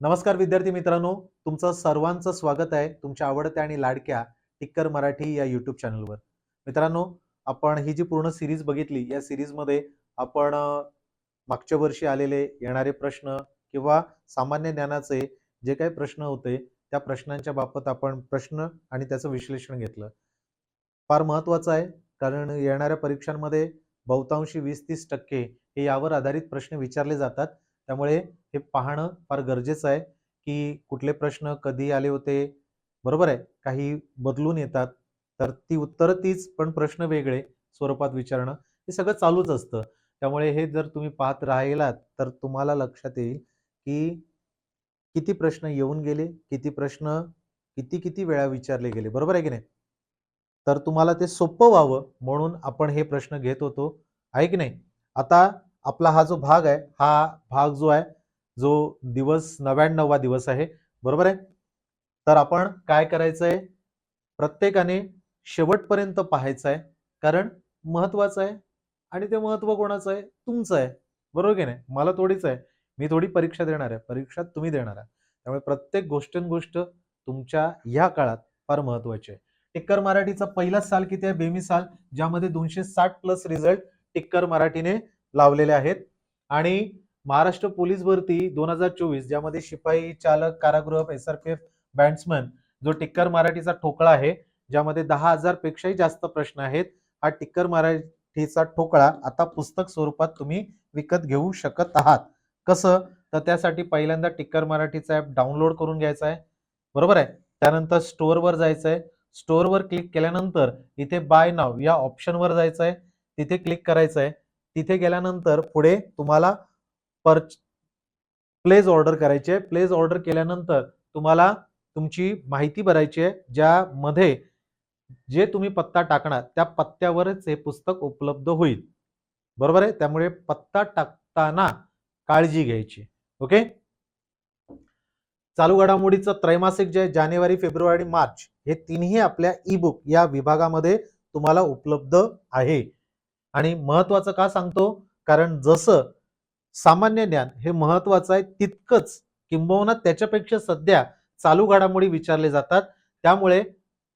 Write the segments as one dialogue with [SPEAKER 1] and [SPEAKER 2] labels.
[SPEAKER 1] नमस्कार विद्यार्थी मित्रांनो तुमचं सर्वांचं स्वागत आहे तुमच्या आवडत्या आणि लाडक्या टिक्कर मराठी या युट्यूब चॅनलवर मित्रांनो आपण ही जी पूर्ण सिरीज बघितली या सिरीजमध्ये आपण मागच्या वर्षी आलेले येणारे प्रश्न किंवा सामान्य ज्ञानाचे जे काही प्रश्न होते त्या प्रश्नांच्या बाबत आपण प्रश्न आणि त्याचं विश्लेषण घेतलं. फार महत्वाचं आहे कारण येणाऱ्या परीक्षांमध्ये बहुतांशी वीस तीस टक्के हे यावर आधारित प्रश्न विचारले जातात. त्यामुळे हे पाहणं फार गरजेचं आहे की कुठले प्रश्न कधी आले होते बरोबर आहे? काही बदलून येतात तर ती उत्तरं तीच पण प्रश्न वेगळे स्वरूपात विचारणं हे सगळं चालूच असतं. त्यामुळे हे जर तुम्ही पाहत राहिलात तर तुम्हाला लक्षात येईल की किती प्रश्न येऊन गेले किती प्रश्न किती किती वेळा विचारले गेले बरोबर आहे की नाही? तर तुम्हाला ते सोपं व्हावं म्हणून आपण हे प्रश्न घेत होतो आहे की नाही? आता आपला हा जो भाग आहे हा भाग जो आहे जो दिवस नव्याण्णववा दिवस आहे बरोबर आहे? तर आपण काय करायचं आहे प्रत्येकाने शेवटपर्यंत पाहायचं आहे कारण महत्वाचं आहे आणि ते महत्त्व कोणाचं आहे? तुमचं आहे. बरोबर की नाही? मला थोडीच आहे. मी थोडी परीक्षा देणार आहे. परीक्षा तुम्ही देणार आहे. त्यामुळे प्रत्येक गोष्ट तुमच्या ह्या काळात फार महत्वाची आहे. टिक्कर मराठीचा पहिलाच साल किती आहे? बेमी साल ज्यामध्ये दोनशे साठ प्लस रिझल्ट टिक्कर मराठीने लावलेले आहेत. आणि महाराष्ट्र पोलीस भरती दोन हजार चोवीस ज्यामध्ये शिपाई चालक कारागृह S R P F batsman जो टिक्कर मराठीचा ठोकळा आहे ज्यामध्ये दहा हजार पेक्षाही जास्त प्रश्न आहेत हा टिक्कर मराठीचा ठोकळा आता पुस्तक स्वरूपात तुम्ही विकत घेऊ शकत आहात. कसं? तर त्यासाठी पहिल्यांदा टिक्कर मराठीचा ऍप डाउनलोड करून घ्यायचा आहे. बरोबर आहे? त्यानंतर स्टोअरवर जायचं आहे स्टोअरवर क्लिक केल्यानंतर इथे बाय नाव या ऑप्शनवर जायचं आहे तिथे क्लिक करायचं आहे तिथे गेल्यानंतर पुढे तुम्हाला परच प्लेज ऑर्डर करायची. आहे प्लेज ऑर्डर केल्यानंतर तुम्हाला तुमची माहिती भरायची आहे. ज्यामध्ये जे तुम्ही पत्ता टाकणार त्या पत्त्यावरच हे पुस्तक उपलब्ध होईल. बरोबर आहे? त्यामुळे पत्ता टाकताना काळजी घ्यायची. ओके? चालू घडामोडीचं त्रैमासिक जे जानेवारी फेब्रुवारी मार्च हे तिन्ही आपल्या ई बुक या विभागामध्ये तुम्हाला उपलब्ध आहे. आणि महत्वाचं का सांगतो? कारण जसं सामान्य ज्ञान हे महत्वाचं आहे तितकंच किंबहुना त्याच्यापेक्षा सध्या चालू घडामोडी विचारले जातात. त्यामुळे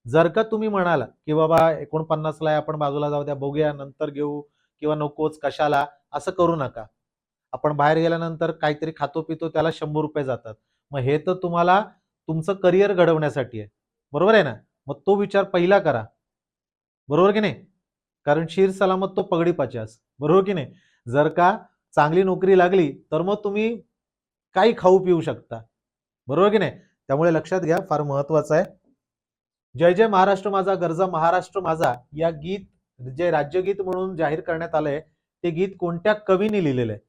[SPEAKER 1] जर का तुम्ही म्हणाला की बाबा एकोणपन्नासला आहे, आपण बाजूला जाऊ द्या बघूया नंतर घेऊ किंवा नकोच कशाला असं करू नका. आपण बाहेर गेल्यानंतर काहीतरी खातो पितो त्याला शंभर रुपये जातात. मग हे तर तुम्हाला तुमचं करिअर घडवण्यासाठी आहे. बरोबर आहे ना? मग तो विचार पहिला करा. बरोबर की नाही? कारण शीर सलामत तो पगडी पाच्यास बरोबर की नाही? जर का चांगली नोकरी लागली तर मग तुम्ही काही खाऊ पिऊ शकता. बरोबर की नाही? त्यामुळे लक्षात घ्या फार महत्वाचं आहे. जय जय महाराष्ट्र माझा गरजा महाराष्ट्र माझा या गीत जे राज्यगीत म्हणून जाहीर करण्यात आलंय ते गीत कोणत्या कवीने लिहिलेलं आहे?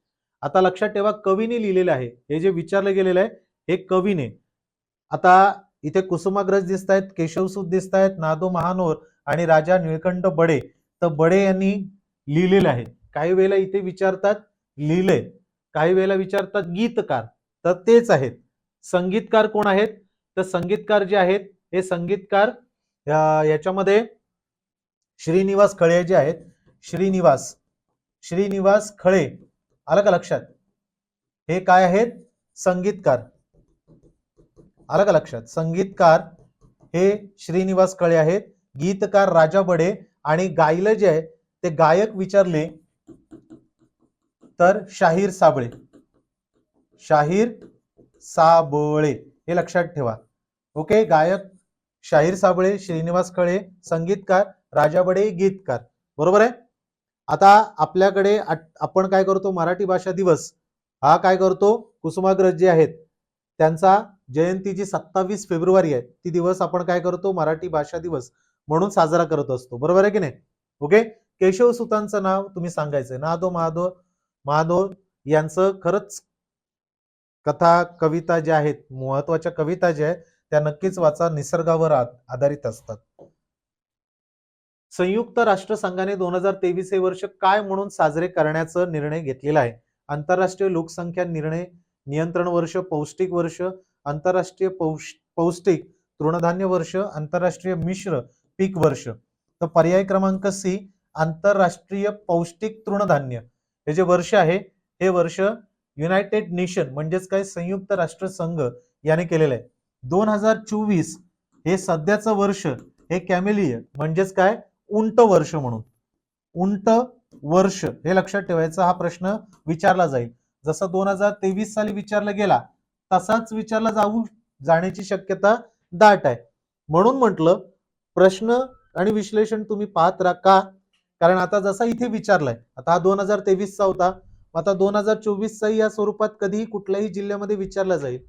[SPEAKER 1] आता लक्षात ठेवा कवीने लिहिलेलं आहे. हे जे विचारलं गेलेलं आहे हे कवीने. आता इथे कुसुमाग्रज दिसत आहेत केशवसूत दिसत आहेत नादो महानोर आणि राजा निळकंठ बडे. तर बडे यांनी लिहिलेलं आहे. काही वेळेला इथे विचारतात लिहिलंय काही वेळेला विचारतात गीतकार. तर तेच आहेत. संगीतकार कोण आहेत? तर संगीतकार जे आहेत हे संगीतकार याच्यामध्ये श्रीनिवास खळे जे आहेत. श्रीनिवास श्रीनिवास खळे. आलं का लक्षात? हे काय आहेत? संगीतकार. आलं का लक्षात? संगीतकार हे श्रीनिवास कळे आहेत. गीतकार राजा बडे आणि गायलं जे आहे ते गायक विचारले तर शाहीर साबळे. शाहीर साबळे हे लक्षात ठेवा. ओके गायक शाहीर साबळे श्रीनिवास कळे संगीतकार राजा बडे गीतकार. बरोबर आहे? आता आपल्याकडे आपण काय करतो? मराठी भाषा दिवस. हा काय करतो? कुसुमाग्रज जे आहेत त्यांचा जयंती जी सत्तावीस फेब्रुवारी आहे. ती दिवस आपण काय करतो? मराठी भाषा दिवस. म्हणून साजरा करत असतो. बरोबर आहे की नाही? ओके केशव सुतांचं नाव तुम्ही सांगायचं नादो महादो महादो यांचं खरंच कथा कविता ज्या आहेत महत्त्वाच्या कविता ज्या आहेत त्या नक्कीच वाचा. निसर्गावर आधारित असतात. संयुक्त राष्ट्रसंघाने दोन हजार तेवीस हे वर्ष काय म्हणून साजरे करण्याचा निर्णय घेतलेला आहे? आंतरराष्ट्रीय लोकसंख्या निर्णय नियंत्रण वर्ष पौष्टिक वर्ष आंतरराष्ट्रीय पौष पौष्टिक तृणधान्य वर्ष आंतरराष्ट्रीय मिश्र पीक वर्ष. तर पर्याय क्रमांक सी आंतरराष्ट्रीय पौष्टिक तृणधान्य. हे जे वर्ष आहे हे वर्ष युनायटेड नेशन म्हणजेच काय? संयुक्त राष्ट्र संघ याने केलेलं आहे. दोन हजार चोवीस हे सध्याचं वर्ष हे कॅमेलिय म्हणजेच काय? उंट वर्ष म्हणून. उंट वर्ष हे लक्षात ठेवायचं हा प्रश्न विचारला जाईल. जसा दोन हजार तेवीस साली विचारला गेला तसाच विचारला जाऊ जाण्याची शक्यता दाट आहे. म्हणून म्हटलं प्रश्न आणि विश्लेषण तुम्ही पाहत राहा. का? कारण आता जसा इथे विचारलाय आता हा दोन हजार तेवीसचा होता. आता दोन हजार चोवीसचाही या स्वरूपात कधीही कुठल्याही जिल्ह्यामध्ये विचारला जाईल.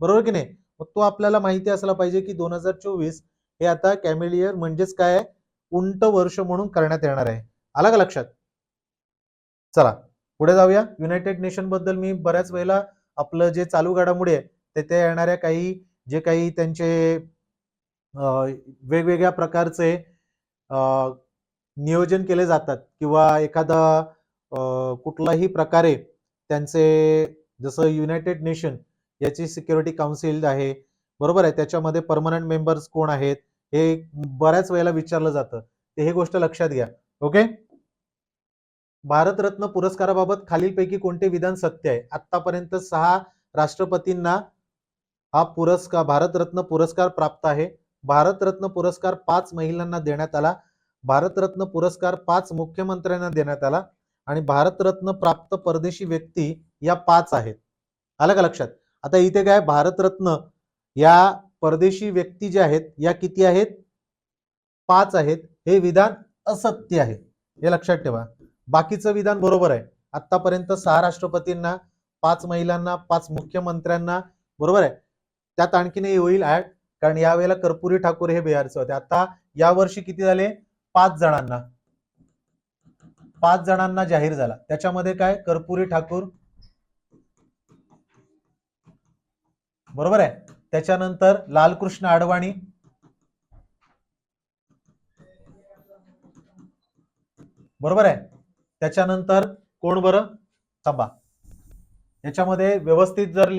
[SPEAKER 1] बरोबर की नाही? मग तो आपल्याला माहिती असला पाहिजे की दोन हजार चोवीस हे आता कॅमेलियर म्हणजेच काय उंट वर्ष म्हणून करण्यात येणार आहे. आला का लक्षात? चला पुढे जाऊया. युनायटेड नेशनबद्दल मी बऱ्याच वेळेला आपलं जे चालू घडामोडी आहे तेथे येणाऱ्या काही जे काही त्यांचे वेगवेगळ्या प्रकारचे नियोजन केले जातात किंवा एखादा कुठलाही प्रकारे त्यांचे जसं युनायटेड नेशन याची सिक्युरिटी काउन्सिल आहे बरोबर आहे त्याच्यामध्ये परमनंट मेंबर्स कोण आहेत हे बऱ्याच वेळेला विचारलं जातं. ते हे गोष्ट लक्षात घ्या ओके? भारतरत्न पुरस्काराबाबत खालीलपैकी कोणते विधान सत्य आहे? आतापर्यंत सहा राष्ट्रपतींना हा पुरस्कार भारतरत्न पुरस्कार प्राप्त आहे. भारतरत्न पुरस्कार पाच महिलांना देण्यात आला. भारतरत्न पुरस्कार पाच मुख्यमंत्र्यांना देण्यात आला. आणि भारतरत्न प्राप्त परदेशी व्यक्ती या पाच आहेत. आलं का लक्षात? आता इथे काय? भारतरत्न या परदेशी व्यक्ती ज्या आहेत या किती आहेत? पाच आहेत. हे विधान असत्य आहे. हे लक्षात ठेवा. बाकीचं विधान बरोबर आहे. आतापर्यंत सहा राष्ट्रपतींना पाच महिलांना पाच मुख्यमंत्र्यांना बरोबर आहे. त्यात आणखीनही होईल ऍड कारण यावेळेला कर्पुरी ठाकूर हे बिहारचे होते. आता यावर्षी किती झाले? पाच जणांना. पाच जणांना जाहीर झाला. त्याच्यामध्ये काय? कर्पुरी ठाकूर. बरोबर आहे? त्याच्यानंतर लालकृष्ण अडवाणी बरोबर आहे? त्याच्यानंतर कोण बरं? थांबा. याच्यामध्ये व्यवस्थित जर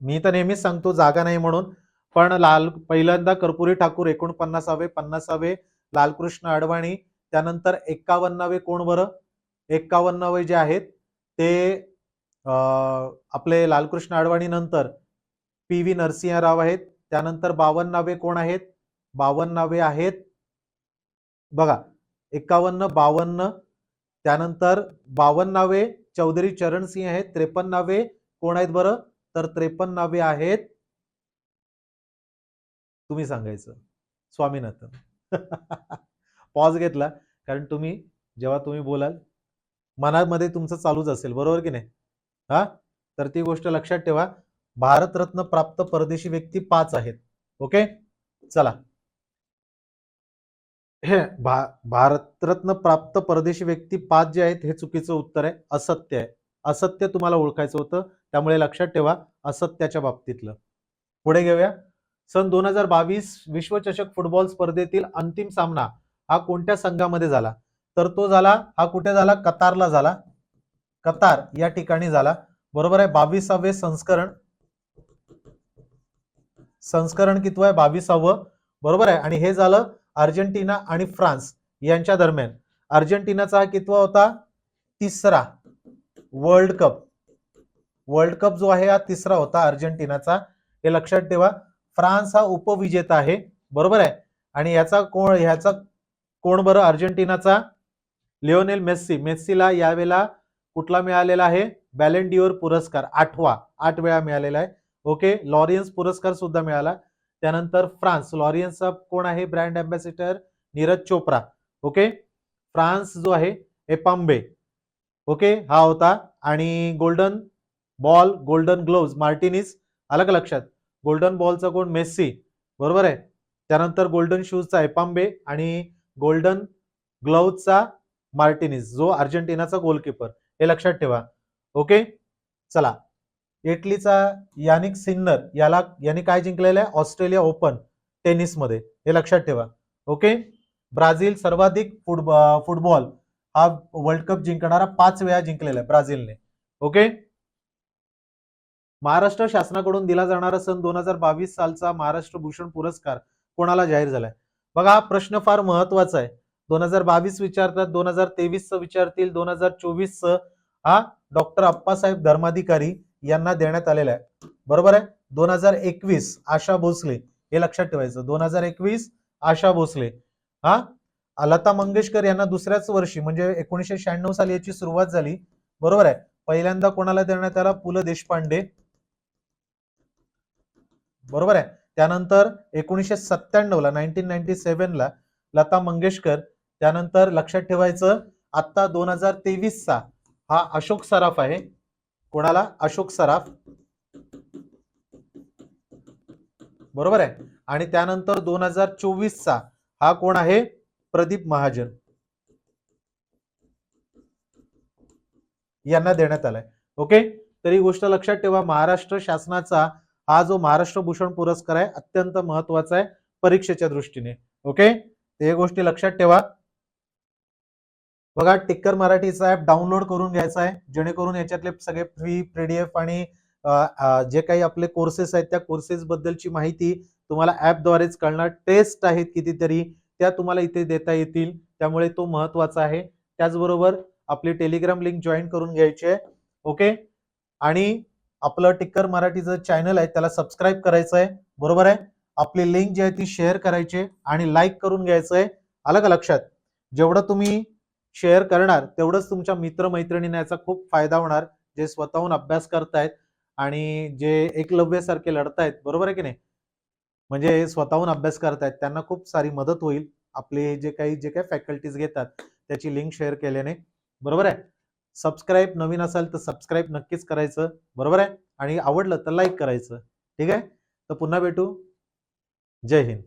[SPEAKER 1] मी तर नेहमीच सांगतो जागा नाही म्हणून. पण लाल पहिल्यांदा कर्पुरी ठाकूर एकोणपन्नासावे पन्नासावे लालकृष्ण अडवाणी त्यानंतर एक्कावन्नावे कोण बरं? एक्कावन्नावे जे आहेत ते आपले लालकृष्ण अडवाणी नंतर पी व्ही नरसिंहराव आहेत त्यानंतर बावन्नावे कोण आहेत? बावन्नावे आहेत बघा एक्कावन्न बावन्न त्यानंतर बावन्नावे चौधरी चरणसिंह आहेत त्रेपन्नावे कोण आहेत बरं? तर त्रेपन्नावे आहेत तुम्ही सांगायचं. स्वामीनाथन. पॉज घेतला. कारण तुम्ही जेव्हा तुम्ही बोलाल मनामध्ये तुमचं चालूच असेल. बरोबर की नाही? हा? तर ती गोष्ट लक्षात ठेवा. भारतरत्न प्राप्त परदेशी व्यक्ती पाच आहेत. ओके? चला. हे भा भारतरत्न प्राप्त परदेशी व्यक्ती पाच जे आहेत हे चुकीचं उत्तर आहे. असत्य आहे. असत्य तुम्हाला ओळखायचं होतं. त्यामुळे लक्षात ठेवा. असत्याच्या बाबतीतलं. पुढे घेऊया. सन दोन हजार बावीस विश्वचषक फुटबॉल स्पर्धेतील अंतिम सामना हा कोणत्या संघामध्ये झाला? तर तो झाला हा कुठे झाला? कतारला झाला. कतार या ठिकाणी झाला. बरोबर आहे बावीसावे संस्करण. संस्करण कितवं आहे? बावीसावं. बरोबर आहे आणि हे झालं अर्जेंटिना आणि फ्रान्स यांच्या दरम्यान. अर्जेंटिनाचा हा कितवा होता? तिसरा. World cup. वर्ल्ड कप जो आहे हा तिसरा होता अर्जेंटिनाचा. हे लक्षात ठेवा. फ्रान्स हा उपविजेता आहे. बरोबर आहे? आणि याचा कोण ह्याचा कोण बरं? अर्जेंटिनाचा लिओनेल मेस्सी. मेस्सीला यावेळेला कुठला मिळालेला आहे? बॅलेंडिओर पुरस्कार. आठवा. आठ वेळा मिळालेला आहे. ओके लॉरियन्स पुरस्कार सुद्धा मिळाला. त्यानंतर फ्रान्स. लॉरियन्सचा कोण आहे? Brand ambassador Neeraj Chopra. Okay France जो आहे एपाम्बे. ओके हा होता. आणि golden ball golden gloves Martinez आलं का लक्षात? गोल्डन बॉलचा कोण? मेस्सी. बरोबर आहे? त्यानंतर गोल्डन शूजचा एपांबे आणि गोल्डन ग्लोव्हचा मार्टिनिस जो अर्जेंटिनाचा गोलकीपर. हे लक्षात ठेवा. ओके? चला. इटलीचा यानिक सिन्नर याला याने काय जिंकलेलं आहे? ऑस्ट्रेलिया ओपन टेनिसमध्ये. हे लक्षात ठेवा. ओके? ब्राझील सर्वाधिक फुटबॉल फुटबॉल हा वर्ल्ड कप जिंकणारा पाच वेळा जिंकलेला आहे ब्राझीलने. ओके? महाराष्ट्र शासनाकडून दिला जाणारा सन दोन हजार बावीस सालचा महाराष्ट्र भूषण पुरस्कार कोणाला जाहीर झालाय? बघा हा प्रश्न फार महत्त्वाचा आहे. दोन हजार बावीस विचारतात दोन हजार तेवीस विचारतील दोन हजार चोवीस हा डॉक्टर अप्पासाहेब धर्माधिकारी यांना देण्यात आलेला आहे. बरोबर आहे? दोन हजार एकवीस आशा भोसले हे लक्षात ठेवायचं. दोन हजार एकवीस आशा भोसले हा लता मंगेशकर यांना दुसऱ्याच वर्षी म्हणजे एकोणीसशे शहाण्णव साली याची सुरुवात झाली. बरोबर आहे? पहिल्यांदा कोणाला देण्यात आला? पु ल देशपांडे. बरोबर आहे. त्यानंतर एकोणीसशे सत्त्याण्णव ला नाईन्टीन नाईन्टी सेव्हनला लता मंगेशकर त्यानंतर लक्षात ठेवायचं आता दोन हजार तेवीसचा हा अशोक सराफ आहे. कोणाला? अशोक सराफ. बरोबर आहे. आणि त्यानंतर दोन हजार चोवीसचा हा कोण आहे? प्रदीप महाजन. यांना देण्यात आलाय. ओके? तर ही गोष्ट लक्षात ठेवा. महाराष्ट्र शासनाचा हा जो महाराष्ट्र भूषण पुरस्कार आहे अत्यंत महत्त्वाचा आहे परीक्षेच्या दृष्टीने. ओके हे गोष्टी लक्षात ठेवा. बघा टिक्कर मराठीचा ऍप डाउनलोड करून घ्यायचा आहे जेणेकरून याच्यातले सगळे फ्री पीडीएफ आणि जे काही आपले कोर्सेस आहेत त्या कोर्सेस बद्दलची माहिती तुम्हाला ऍपद्वारेच कळणार. टेस्ट आहेत कितीतरी त्या तुम्हाला इथे देता येतील. त्यामुळे तो महत्त्वाचा आहे. त्याचबरोबर आपली टेलिग्राम लिंक जॉईन करून घ्यायची आहे. ओके आणि आपलं टिक्कर मराठीचं चॅनल आहे त्याला सबस्क्राईब करायचं आहे. बरोबर आहे? आपली लिंक जी आहे ती शेअर करायची आहे आणि लाईक करून घ्यायचं आहे. आलं का लक्षात? जेवढं तुम्ही शेअर करणार तेवढंच तुमच्या मित्रमैत्रिणींना याचा खूप फायदा होणार जे स्वतःहून अभ्यास करतायत आणि जे एकलव्यासारखे लढतायत. बरोबर आहे की नाही? म्हणजे स्वतःहून अभ्यास करतायत त्यांना खूप सारी मदत होईल. आपले जे काही जे काही फॅकल्टीज घेतात त्याची लिंक शेअर केल्याने. बरोबर आहे? सबस्क्राईब नवीन असाल तर सबस्क्राईब नक्कीच करायचं. बरोबर आहे? आणि आवडलं तर लाईक करायचं. ठीक आहे? तर पुन्हा भेटू. जय हिंद.